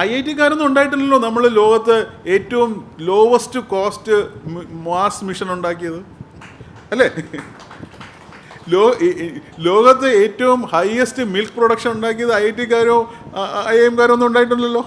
I I ടിക്കാരൊന്നും ഉണ്ടായിട്ടില്ലല്ലോ നമ്മൾ ലോകത്ത് ഏറ്റവും ലോവസ്റ്റ് കോസ്റ്റ് മാസ് മിഷൻ ഉണ്ടാക്കിയത്. അല്ലേ? ലോ ലോകത്ത് ഏറ്റവും ഹയസ്റ്റ് മിൽക്ക് പ്രൊഡക്ഷൻ ഉണ്ടാക്കിയത് ഐ ഐ ടിക്കാരോ ഐ എം കാരോ ഒന്നും ഉണ്ടായിട്ടില്ലല്ലോ?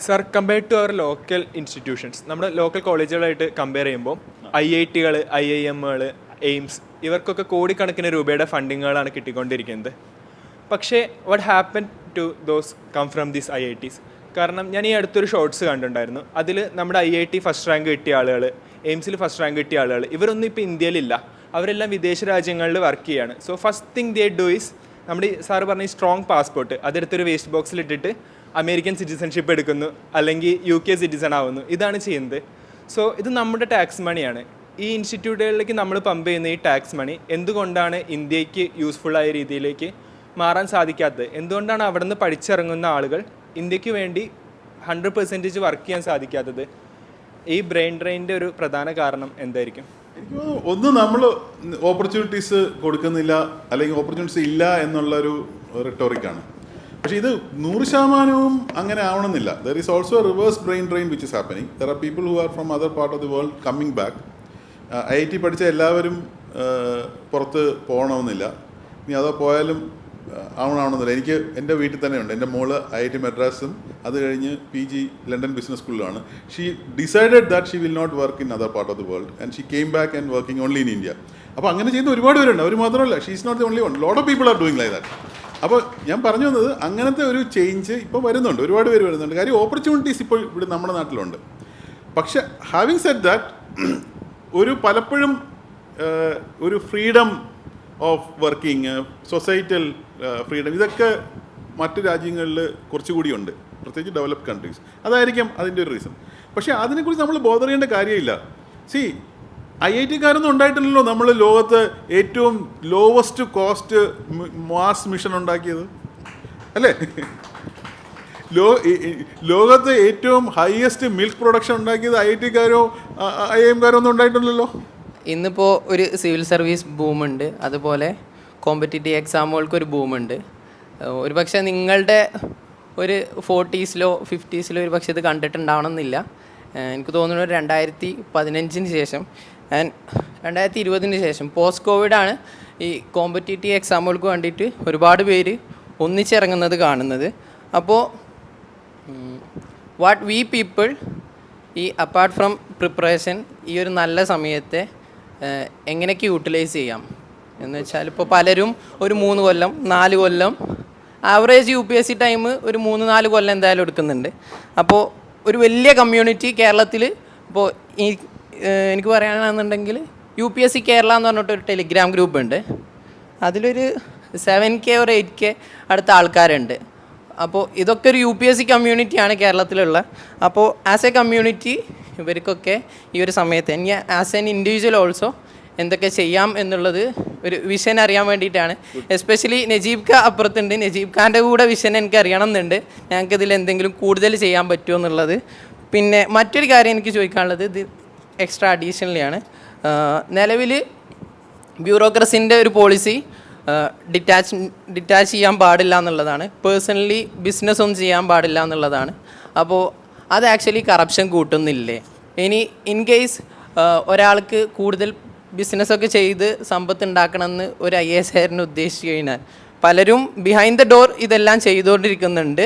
Sir compare to our local institutions നമ്മുടെ ലോക്കൽ കോളേജുകളായിട്ട് കമ്പയർ ചെയ്യുമ്പോൾ ഐ ഐ ടികൾ ഐ ഐ എമ്മുകൾ എയിംസ് ഇവർക്കൊക്കെ കോടിക്കണക്കിന് രൂപയുടെ ഫണ്ടിങ്ങുകളാണ് കിട്ടിക്കൊണ്ടിരിക്കുന്നത്. പക്ഷേ what happen to those come from these I I Ts കാരണം ഞാൻ ഈ അടുത്തൊരു ഷോർട്സ് കണ്ടിട്ടുണ്ടായിരുന്നു. അതിൽ നമ്മുടെ I I T first rank കിട്ടിയ ആളുകൾ എയിംസിൽ ഫസ്റ്റ് റാങ്ക് കിട്ടിയ ആളുകൾ ഇവരൊന്നും ഇപ്പോൾ ഇന്ത്യയിലില്ല. അവരെല്ലാം വിദേശ രാജ്യങ്ങളിൽ വർക്ക് ചെയ്യാണ്. So first thing they do is നമ്മുടെ സാറ് പറഞ്ഞ സ്ട്രോങ് പാസ്പോർട്ട് അതെടുത്തൊരു വേസ്റ്റ് ബോക്സിൽ ഇട്ടിട്ട് അമേരിക്കൻ സിറ്റിസൺഷിപ്പ് എടുക്കുന്നു അല്ലെങ്കിൽ യു കെ സിറ്റിസൺ ആവുന്നു. ഇതാണ് ചെയ്യുന്നത്. സോ ഇത് നമ്മുടെ ടാക്സ് മണിയാണ് ഈ ഇൻസ്റ്റിറ്റ്യൂട്ടുകളിലേക്ക് നമ്മൾ പമ്പ് ചെയ്യുന്ന ഈ ടാക്സ് മണി എന്തുകൊണ്ടാണ് ഇന്ത്യയ്ക്ക് യൂസ്ഫുൾ ആയ രീതിയിലേക്ക് മാറാൻ സാധിക്കാത്തത്? എന്തുകൊണ്ടാണ് അവിടെ നിന്ന് പഠിച്ചിറങ്ങുന്ന ആളുകൾ ഇന്ത്യയ്ക്ക് വേണ്ടി ഹൺഡ്രഡ് പെർസെന്റേജ് വർക്ക് ചെയ്യാൻ സാധിക്കാത്തത്? ഈ ബ്രെയിൻ ഡ്രെയിന്റെ ഒരു പ്രധാന കാരണം എന്തായിരിക്കും? ഒന്ന് നമ്മൾ ഓപ്പർച്യൂണിറ്റീസ് കൊടുക്കുന്നില്ല അല്ലെങ്കിൽ ഓപ്പർച്യൂണിറ്റീസ് ഇല്ല എന്നുള്ള എന്നുള്ളൊരു റിട്ടോറിക്കാണ് പക്ഷേ ഇത് നൂറ് ശതമാനവും അങ്ങനെ ആവണമെന്നില്ല. There is also reverse brain drain which is happening there are people who are from other part of the world coming back I T പഠിച്ച എല്ലാവരും പുറത്ത് പോകണമെന്നില്ല. ഇനി അതോ പോയാലും ആവണമെന്നില്ല. എനിക്ക് എന്റെ വീട്ടിൽ തന്നെ ഉണ്ട് എന്റെ മോൾ ഐ ഐ ടി മദ്രാസും അത് കഴിഞ്ഞ് പി ജി ലണ്ടൻ ബിസിനസ് സ്കൂളിലാണ്. She decided that she will not work in other part of the world and she came back and working only in India അപ്പോൾ അങ്ങനെ ചെയ്യുന്ന ഒരുപാട് പേരുണ്ട്. അവർ മാത്രമല്ല she is not the only one lot of people are doing like that അപ്പോൾ ഞാൻ പറഞ്ഞു വന്നത് അങ്ങനത്തെ ഒരു ചേഞ്ച് ഇപ്പോൾ വരുന്നുണ്ട്. ഒരുപാട് പേര് വരുന്നുണ്ട്. കാര്യം ഓപ്പർച്യൂണിറ്റീസ് ഇപ്പോൾ ഇവിടെ നമ്മുടെ നാട്ടിലുണ്ട്. പക്ഷേ ഹാവിങ് സെറ്റ് ദാറ്റ് ഒരു പലപ്പോഴും ഒരു freedom of working societal freedom ഇതൊക്കെ മറ്റു രാജ്യങ്ങളിൽ കുറച്ചുകൂടി ഉണ്ട്. പ്രത്യേകിച്ച് ഡെവലപ്ഡ് കൺട്രീസ് അതായിരിക്കും അതിന്റെ ഒരു റീസൺ പക്ഷേ അതിനെക്കുറിച്ച് നമ്മൾ ബോധർ ചെയ്യേണ്ട കാര്യമില്ല. സി ഐ ഐ ടിക്കാരൊന്നും ഉണ്ടായിട്ടില്ലല്ലോ നമ്മൾ ലോകത്ത് ഏറ്റവും ലോവസ്റ്റ് കോസ്റ്റ് മാസ് മിഷൻ ഉണ്ടാക്കിയത്. അല്ലേ? ലോ ലോകത്ത് ഏറ്റവും ഹയസ്റ്റ് മിൽക്ക് പ്രൊഡക്ഷൻ ഉണ്ടാക്കിയത് ഐ ടിക്കാരോ ഐ എം കാരോ ഒന്നും ഉണ്ടായിട്ടില്ലല്ലോ. ഇന്നിപ്പോൾ ഒരു സിവിൽ സർവീസ് ബൂമുണ്ട്. അതുപോലെ കോമ്പറ്റേറ്റീവ് എക്സാമുകൾക്ക് ഒരു ബൂമുണ്ട്. ഒരു പക്ഷേ നിങ്ങളുടെ ഒരു ഫോർട്ടീസിലോ ഫിഫ്റ്റീസിലോ ഒരു പക്ഷേ ഇത് കണ്ടിട്ടുണ്ടാവണമെന്നില്ല. എനിക്ക് തോന്നുന്നു രണ്ടായിരത്തി പതിനഞ്ചിന് ശേഷം ആൻഡ് രണ്ടായിരത്തി ഇരുപതിന് ശേഷം പോസ്റ്റ് കോവിഡാണ് ഈ കോമ്പറ്റേറ്റീവ് എക്സാമുകൾക്ക് വേണ്ടിയിട്ട് ഒരുപാട് പേര് ഒന്നിച്ചിറങ്ങുന്നത് കാണുന്നത്. അപ്പോൾ വാട്ട് വി പീപ്പിൾ ഈ അപ്പാർട്ട് ഫ്രം പ്രിപ്പറേഷൻ ഈ ഒരു നല്ല സമയത്തെ എങ്ങനെയൊക്കെ യൂട്ടിലൈസ് ചെയ്യാം? എന്ന് വെച്ചാൽ ഇപ്പോൾ പലരും ഒരു മൂന്ന് കൊല്ലം നാല് കൊല്ലം average U P S C time ഒരു മൂന്ന് നാല് കൊല്ലം എന്തായാലും എടുക്കുന്നുണ്ട്. അപ്പോൾ ഒരു വലിയ കമ്മ്യൂണിറ്റി കേരളത്തിൽ ഇപ്പോൾ ഈ എനിക്ക് പറയുകയാണെന്നുണ്ടെങ്കിൽ U P S C Kerala എന്ന് പറഞ്ഞിട്ട് ഒരു ടെലിഗ്രാം ഗ്രൂപ്പ് ഉണ്ട്. അതിലൊരു സെവൻ കെ ഒരു എയ്റ്റ് കെ അടുത്ത ആൾക്കാരുണ്ട്. അപ്പോൾ ഇതൊക്കെ ഒരു യു പി എസ് സി കമ്മ്യൂണിറ്റിയാണ് കേരളത്തിലുള്ള. അപ്പോൾ ആസ് എ കമ്മ്യൂണിറ്റി ഇവർക്കൊക്കെ ഈ ഒരു സമയത്ത് ഇനി ആസ് എൻ ഇൻഡിവിജ്വൽ ഓൾസോ എന്തൊക്കെ ചെയ്യാം എന്നുള്ളത് ഒരു വിഷൻ അറിയാൻ വേണ്ടിയിട്ടാണ്. എസ്പെഷ്യലി നജീബ് ഖാ അപ്പുറത്തുണ്ട്. നജീബ് ഖാന്റെ കൂടെ വിഷൻ എനിക്ക് അറിയണം എന്നുണ്ട്. ഞങ്ങൾക്ക് ഇതിൽ എന്തെങ്കിലും കൂടുതൽ ചെയ്യാൻ പറ്റുമോ എന്നുള്ളത്. പിന്നെ മറ്റൊരു കാര്യം എനിക്ക് ചോദിക്കാനുള്ളത് ഇത് എക്സ്ട്രാ അഡീഷണലിയാണ് നിലവിൽ ബ്യൂറോക്രസിന്റെ ഒരു പോളിസി ഡിറ്റാച്ച് ഡിറ്റാച്ച് ചെയ്യാൻ പാടില്ല എന്നുള്ളതാണ്. പേഴ്സണലി ബിസിനസ്സൊന്നും ചെയ്യാൻ പാടില്ല എന്നുള്ളതാണ്. അപ്പോൾ അത് ആക്ച്വലി കറപ്ഷൻ കൂട്ടുന്നില്ലേ? ഇനി ഇൻ കേസ് ഒരാൾക്ക് കൂടുതൽ ബിസിനസ്സൊക്കെ ചെയ്ത് സമ്പത്ത് ഉണ്ടാക്കണമെന്ന് ഒരു ഐ എസ് ആറിന് ഉദ്ദേശിച്ചു കഴിഞ്ഞാൽ. പലരും ബിഹൈൻഡ് ദ ഡോർ ഇതെല്ലാം ചെയ്തുകൊണ്ടിരിക്കുന്നുണ്ട്.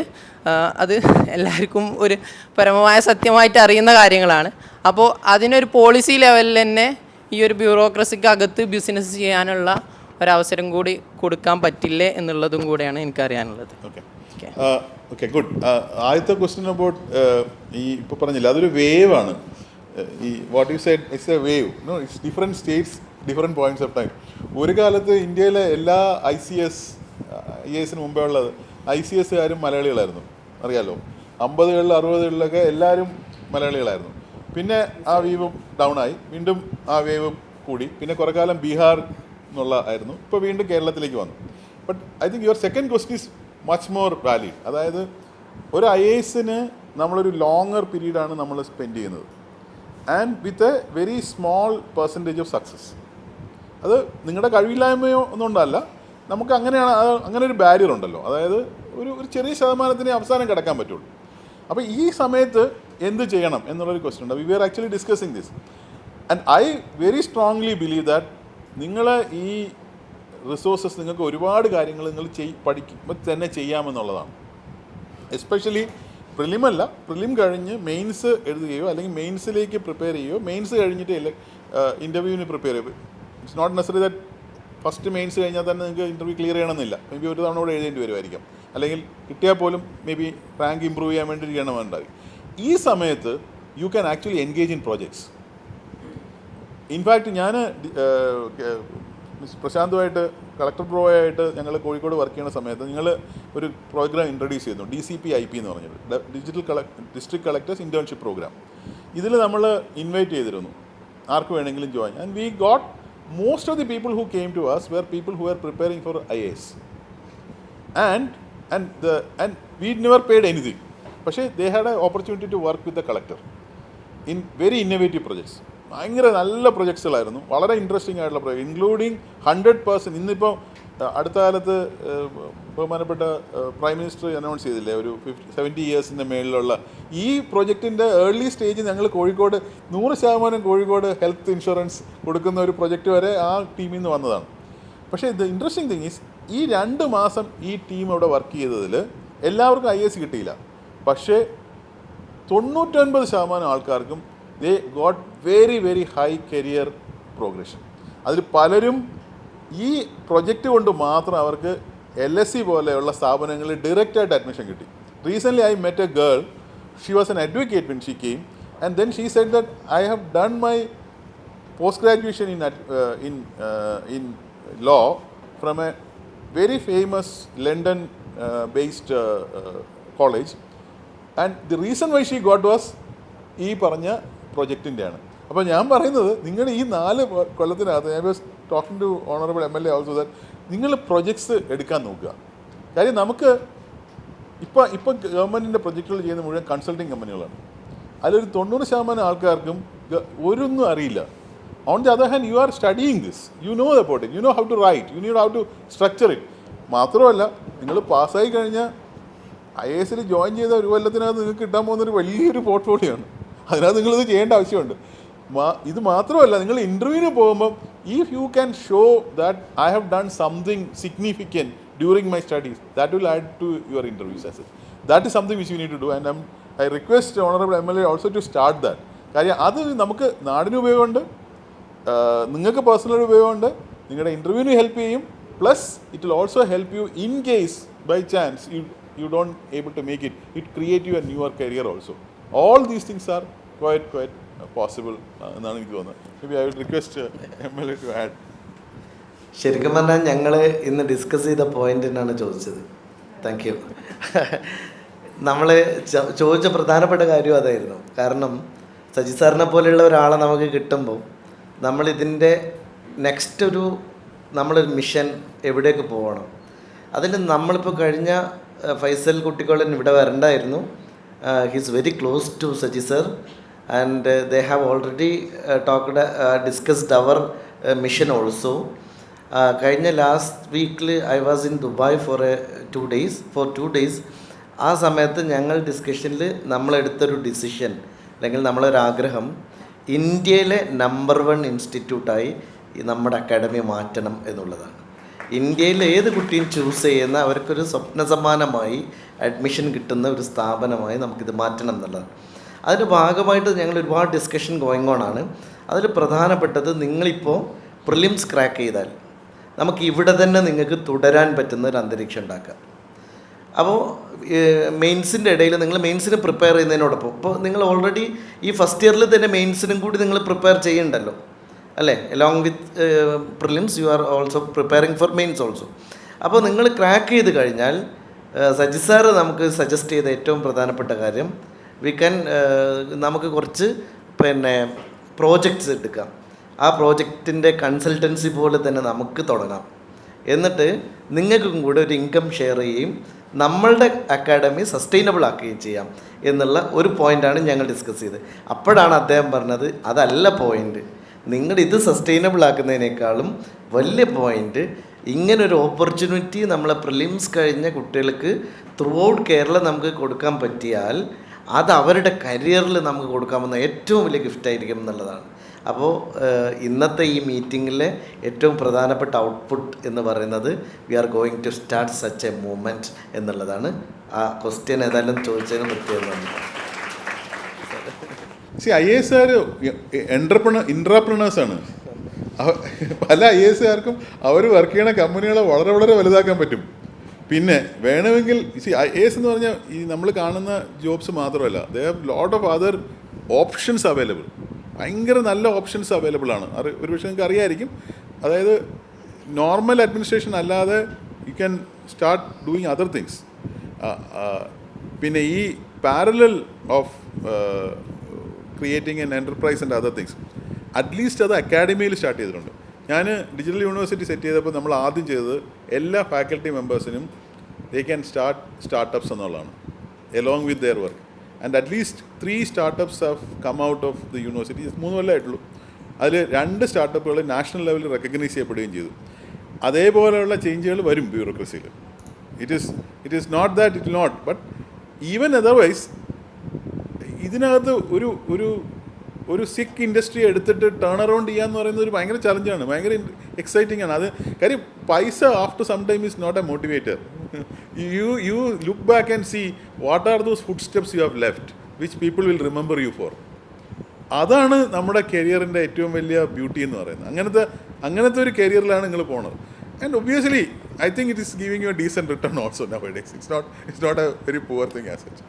അത് എല്ലാവർക്കും ഒരു പരമമായ സത്യമായിട്ട് അറിയുന്ന കാര്യങ്ങളാണ്. അപ്പോൾ അതിനൊരു പോളിസി ലെവലിൽ തന്നെ ഈ ഒരു ബ്യൂറോക്രസിക്ക് അകത്ത് ബിസിനസ് ചെയ്യാനുള്ള ഒരവസരം കൂടി കൊടുക്കാൻ പറ്റില്ലേ എന്നുള്ളതും കൂടെയാണ് എനിക്കറിയാനുള്ളത്. ഓക്കെ ഗുഡ് ആദ്യത്തെ ക്വസ്റ്റ്യൻ അബൌട്ട് ഈ ഇപ്പോൾ പറഞ്ഞില്ല അതൊരു വേവ് ആണ്. ഈ what you said it's a wave no it's different states different points of time ഒരു കാലത്ത് ഇന്ത്യയിലെ എല്ലാ ഐ സി എസ് ഐ എസിന് മുമ്പേ ഉള്ളത് ഐ സി എസ്സുകാരും മലയാളികളായിരുന്നു. അറിയാലോ? അമ്പതുകളിൽ അറുപതുകളിലൊക്കെ എല്ലാവരും മലയാളികളായിരുന്നു. പിന്നെ ആ വേവും ഡൗൺ ആയി. വീണ്ടും ആ വേവ് കൂടി. പിന്നെ കുറേ കാലം ബീഹാർ എന്നുള്ള ആയിരുന്നു. ഇപ്പോൾ വീണ്ടും കേരളത്തിലേക്ക് വന്നു. But I think your second question is much more valid അതായത് ഒരു ഐ എസിന് നമ്മളൊരു ലോങ്ങർ പീരീഡാണ് നമ്മൾ സ്പെൻഡ് ചെയ്യുന്നത്. And with a very small percentage of success അത് നിങ്ങളുടെ കഴിവില്ലായ്മയോ ഒന്നുകൊണ്ടല്ല. നമുക്ക് അങ്ങനെയാണ് അങ്ങനെ ഒരു ബാരിയർ ഉണ്ടല്ലോ. അതായത് ഒരു ഒരു ചെറിയ ശതമാനത്തിന് അവസാനം കിടക്കാൻ പറ്റുള്ളൂ. അപ്പോൾ ഈ സമയത്ത് എന്ത് ചെയ്യണം എന്നുള്ളൊരു ക്വസ്റ്റ്യൻ ഉണ്ട്. We are actually discussing this and I very strongly believe that നിങ്ങൾ ഈ റിസോഴ്സസ് നിങ്ങൾക്ക് ഒരുപാട് കാര്യങ്ങൾ നിങ്ങൾ ചെയ് പഠിക്കുമ്പോൾ തന്നെ ചെയ്യാമെന്നുള്ളതാണ്. എസ്പെഷ്യലി പ്രിലിം അല്ല പ്രിലിം കഴിഞ്ഞ് മെയിൻസ് എഴുതുകയോ അല്ലെങ്കിൽ മെയിൻസിലേക്ക് പ്രിപ്പയർ ചെയ്യുകയോ മെയിൻസ് കഴിഞ്ഞിട്ട് ഇന്റർവ്യൂവിന് പ്രിപ്പയർ ചെയ്യുക. It's not necessary that first mains കഴിഞ്ഞാൽ തന്നെ നിങ്ങൾക്ക് ഇന്റർവ്യൂ ക്ലിയർ ചെയ്യണമെന്നില്ല. മേ ബി ഒരു തവണ കൂടെ എഴുതേണ്ടി വരുമായിരിക്കും. അല്ലെങ്കിൽ കിട്ടിയാൽ പോലും മേ ബി റാങ്ക് ഇമ്പ്രൂവ് ചെയ്യാൻ വേണ്ടി ചെയ്യണമെന്നുണ്ടായി. ഈ സമയത്ത് you can actually engage in projects in fact ഞാൻ മിസ് പ്രശാന്തുമായിട്ട് കളക്ടർ ബ്രോ ആയിട്ട് ഞങ്ങൾ കോഴിക്കോട് വർക്ക് ചെയ്യുന്ന സമയത്ത് നിങ്ങൾ ഒരു പ്രോഗ്രാം ഇൻട്രൊഡ്യൂസ് ചെയ്യുന്നു D C P I P എന്ന് പറഞ്ഞത്. ഡിജിറ്റൽ കളക് ഡിസ്ട്രിക്ട് കളക്ടേഴ്സ് ഇന്റേൺഷിപ്പ് പ്രോഗ്രാം. ഇതിൽ നമ്മൾ ഇൻവൈറ്റ് ചെയ്തിരുന്നു. ആർക്ക് വേണമെങ്കിലും join. And we got most of the people who came to us were people who are preparing for I S and and and we never paid anything പക്ഷേ they had a opportunity to work with the collector in very innovative projects ഭയങ്കര നല്ല പ്രൊജക്ട്സുകളായിരുന്നു. വളരെ interesting ആയിട്ടുള്ള project. Including hundred per cent ഇന്നിപ്പോൾ അടുത്ത കാലത്ത് ബഹുമാനപ്പെട്ട prime minister announce ചെയ്തില്ലേ? ഒരു ഫിഫ്റ്റി സെവന്റി ഇയേഴ്സിന്റെ മേളിലുള്ള ഈ പ്രൊജക്റ്റിന്റെ ഏർലി സ്റ്റേജിൽ ഞങ്ങൾ കോഴിക്കോട് നൂറ് ശതമാനം കോഴിക്കോട് ഹെൽത്ത് ഇൻഷുറൻസ് കൊടുക്കുന്ന ഒരു പ്രൊജക്റ്റ് വരെ ആ ടീമിൽ നിന്ന് വന്നതാണ്. പക്ഷേ ഇത് ഇൻട്രസ്റ്റിംഗ് തിങ് ഈസ് ഈ രണ്ട് മാസം ഈ ടീം അവിടെ വർക്ക് ചെയ്തതിൽ എല്ലാവർക്കും ഐ എസ് കിട്ടിയില്ല. പക്ഷേ തൊണ്ണൂറ്റൊൻപത് ശതമാനം ആൾക്കാർക്കും they got very very high career progression അതിൽ പലരും ഈ പ്രൊജക്റ്റ് കൊണ്ട് മാത്രം അവർക്ക് എൽ എസ് സി പോലെയുള്ള സ്ഥാപനങ്ങളിൽ ഡയറക്റ്റായിട്ട് അഡ്മിഷൻ കിട്ടി. Recently I met a girl she was an advocate when she came and then she said that I have done my post graduation in in in in from in law from a very famous London the based why she got was ഈ പറഞ്ഞ പ്രൊജക്റ്റിന്റെയാണ് അപ്പോൾ ഞാൻ പറയുന്നത് നിങ്ങൾ ഈ നാല് കൊല്ലത്തിനകത്ത് ഞാൻ was talking to honourable M L A also that നിങ്ങൾ പ്രൊജക്ട്സ് എടുക്കാൻ നോക്കുക. കാര്യം നമുക്ക് ഇപ്പോൾ ഇപ്പം ഗവൺമെന്റിന്റെ പ്രൊജക്റ്റുകൾ ചെയ്യുന്ന മുഴുവൻ കൺസൾട്ടിങ് കമ്പനികളാണ് അതിലൊരു തൊണ്ണൂറ് ശതമാനം ആൾക്കാർക്കും ഒരൊന്നും അറിയില്ല. On the other hand you are studying this you know about it you know how to write you need how to structure it മാത്രമല്ല നിങ്ങൾ പാസ്സായി കഴിഞ്ഞാൽ ഐ എസിൽ ജോയിൻ ചെയ്ത ഒരു കൊല്ലത്തിനകത്ത് നിങ്ങൾക്ക് കിട്ടാൻ പോകുന്നൊരു വലിയൊരു പോർട്ട്ഫോളിയോ ആണ്. അതിനകത്ത് നിങ്ങളിത് ചെയ്യേണ്ട ആവശ്യമുണ്ട്. ഇത് മാത്രമല്ല നിങ്ങൾ ഇന്റർവ്യൂവിന് പോകുമ്പം if you can show that I have done something significant during my studies that will add to your interviews as that is something which you need to do and I request honourable M L A also to start that കാര്യം അത് നമുക്ക് നാടിന് ഉപയോഗമുണ്ട് നിങ്ങൾക്ക് personal ഉപയോഗമുണ്ട് നിങ്ങളുടെ ഇന്റർവ്യൂവിന് help ചെയ്യും plus it will also help you in case by chance you you don't able to make it it create your new newer career also all these things are quite quite possible എന്നാണ് എനിക്ക് തോന്നുന്നത്. I request M L A to add ശരിക്കും പറഞ്ഞാൽ ഞങ്ങൾ ഇന്ന് discuss ചെയ്ത പോയിന്റിനാണ് ചോദിച്ചത്. Thank you നമ്മൾ ചോദിച്ച പ്രധാനപ്പെട്ട കാര്യം അതായിരുന്നു. കാരണം സജി സാറിനെ പോലെയുള്ള ഒരാളെ നമുക്ക് കിട്ടുമ്പോൾ നമ്മളിതിന്റെ നെക്സ്റ്റ് ഒരു നമ്മളൊരു മിഷൻ എവിടേക്ക് പോകണം അതിൽ നമ്മളിപ്പോൾ കഴിഞ്ഞ ഫൈസൽ കുട്ടിക്കോളൻ ഇവിടെ വരണ്ടായിരുന്നു. He's very close to Saji sir and uh, have already talked discussed our mission also കഴിഞ്ഞ ലാസ്റ്റ് വീക്കിൽ I was in Dubai for a two days for two days ആ സമയത്ത് ഞങ്ങൾ ഡിസ്കഷനിൽ നമ്മളെടുത്തൊരു ഡിസിഷൻ അല്ലെങ്കിൽ നമ്മളൊരാഗ്രഹം ഇന്ത്യയിലെ നമ്പർ വൺ ഇൻസ്റ്റിറ്റ്യൂട്ടായി നമ്മുടെ അക്കാഡമി മാറ്റണം എന്നുള്ളതാണ്. ഇന്ത്യയിൽ ഏത് കുട്ടിയും ചൂസ് ചെയ്യുന്ന അവർക്കൊരു സ്വപ്ന സമാനമായി അഡ്മിഷൻ കിട്ടുന്ന ഒരു സ്ഥാപനമായി നമുക്കിത് മാറ്റണം എന്നുള്ളതാണ്. അതിന്റെ ഭാഗമായിട്ട് ഞങ്ങൾ ഒരുപാട് ഡിസ്കഷൻ ഗോയിങ് ഓൺ ആണ്. അതിൽ പ്രധാനപ്പെട്ടത് നിങ്ങളിപ്പോൾ പ്രിലിംസ് ക്രാക്ക് ചെയ്താൽ നമുക്ക് ഇവിടെ തന്നെ നിങ്ങൾക്ക് തുടരാൻ പറ്റുന്ന ഒരു അന്തരീക്ഷം ഉണ്ടാക്കാം അപ്പോൾ മെയിൻസിന്റെ ഇടയിൽ നിങ്ങൾ മെയിൻസിന് പ്രിപ്പയർ ചെയ്യുന്നതിനോടൊപ്പം ഇപ്പോൾ നിങ്ങൾ ഓൾറെഡി ഈ ഫസ്റ്റ് ഇയറിൽ തന്നെ മെയിൻസിനും കൂടി നിങ്ങൾ പ്രിപ്പയർ ചെയ്യണ്ടല്ലോ അല്ലേ? Along with prelims you are also preparing for mains also അപ്പോൾ നിങ്ങൾ ക്രാക്ക് ചെയ്ത് കഴിഞ്ഞാൽ സജിസാറ് നമുക്ക് സജസ്റ്റ് ചെയ്ത ഏറ്റവും പ്രധാനപ്പെട്ട കാര്യം വി ക്യാൻ നമുക്ക് കുറച്ച് പിന്നെ പ്രോജക്ട്സ് എടുക്കാം. ആ പ്രോജക്റ്റിന്റെ കൺസൾട്ടൻസി പോലെ തന്നെ നമുക്ക് തുടങ്ങാം. എന്നിട്ട് നിങ്ങൾക്കും കൂടെ ഒരു ഇൻകം ഷെയർ ചെയ്യുകയും നമ്മളുടെ അക്കാഡമി സസ്റ്റൈനബിൾ ആക്കുകയും ചെയ്യാം എന്നുള്ള ഒരു പോയിന്റാണ് ഞങ്ങൾ ഡിസ്കസ് ചെയ്തത്. അപ്പോഴാണ് അദ്ദേഹം പറഞ്ഞത് അതല്ല പോയിന്റ് നിങ്ങൾ ഇത് സസ്റ്റൈനബിൾ ആക്കുന്നതിനേക്കാളും വലിയ പോയിന്റ് ഇങ്ങനൊരു ഓപ്പർച്യൂണിറ്റി നമ്മളെ പ്രിലിംസ് കഴിഞ്ഞ കുട്ടികൾക്ക് ത്രൂ ഔട്ട് കേരളം നമുക്ക് കൊടുക്കാൻ പറ്റിയാൽ അത് അവരുടെ കരിയറിൽ നമുക്ക് കൊടുക്കാമെന്ന ഏറ്റവും വലിയ ഗിഫ്റ്റ് ആയിരിക്കും എന്നുള്ളതാണ്. അപ്പോൾ ഇന്നത്തെ ഈ മീറ്റിങ്ങിലെ ഏറ്റവും പ്രധാനപ്പെട്ട ഔട്ട്പുട്ട് എന്ന് പറയുന്നത് we are going to start such a movement എന്നുള്ളതാണ്. ആ ക്വസ്റ്റ്യൻ ഏതായാലും ചോദിച്ചതിന് പ്രത്യേകം സി ഐ എസ് ആർ എന്റർപ്രണ ഇൻട്രാപ്രണേഴ്സാണ് പല ഐ എസ് ആർക്കും അവർ വർക്ക് ചെയ്യുന്ന കമ്പനികളെ വളരെ വളരെ വലുതാക്കാൻ പറ്റും. പിന്നെ വേണമെങ്കിൽ സി ഐ എസ് എന്ന് പറഞ്ഞാൽ ഈ നമ്മൾ കാണുന്ന ജോബ്സ് മാത്രമല്ല they have lot of other options available ഭയങ്കര നല്ല ഓപ്ഷൻസ് അവൈലബിൾ ആണ്. അത് ഒരു പക്ഷേ നിങ്ങൾക്ക് അറിയായിരിക്കും. അതായത് നോർമൽ അഡ്മിനിസ്ട്രേഷൻ അല്ലാതെ you can start doing other things പിന്നെ ഈ parallel of creating an enterprise and other things at least അത് അക്കാഡമിയിൽ സ്റ്റാർട്ട് ചെയ്തിട്ടുണ്ട്. ഞാൻ ഡിജിറ്റൽ യൂണിവേഴ്സിറ്റി സെറ്റ് ചെയ്തപ്പോൾ നമ്മൾ ആദ്യം ചെയ്തത് എല്ലാ ഫാക്കൽറ്റി മെമ്പേഴ്സിനും ദേ ക്യാൻ സ്റ്റാർട്ട് സ്റ്റാർട്ടപ്സ് എന്നുള്ളതാണ് along with their work and at least three startups have come out of the university മൂന്ന് കൊല്ലമായിട്ടുള്ളൂ അതിൽ രണ്ട് സ്റ്റാർട്ടപ്പുകൾ നാഷണൽ ലെവലിൽ റെക്കഗ്നൈസ് ചെയ്യപ്പെടുകയും ചെയ്തു. അതേപോലെയുള്ള ചേഞ്ചുകൾ വരും ബ്യൂറോക്രസിയിൽ it is it is not that it not but even otherwise ഇതിനകത്ത് ഒരു ഒരു ഒരു സിക്ക് ഇൻഡസ്ട്രി എടുത്തിട്ട് ടേൺ അറൗണ്ട് ചെയ്യാന്ന് പറയുന്നത് ഒരു ഭയങ്കര ചലഞ്ചാണ് ഭയങ്കര എക്സൈറ്റിംഗ് ആണ്. അത് കാര്യം പൈസ after some time is not a motivator you you look back and see what are those food steps you have left which people will remember you for അതാണ് നമ്മുടെ കരിയറിന്റെ ഏറ്റവും വലിയ ബ്യൂട്ടി എന്ന് പറയുന്നത്. അങ്ങനത്തെ അങ്ങനത്തെ ഒരു കരിയറിലാണ് നിങ്ങൾ പോണത്. And obviously I think it is giving you a decent return also now it's not it's not a very poor thing as such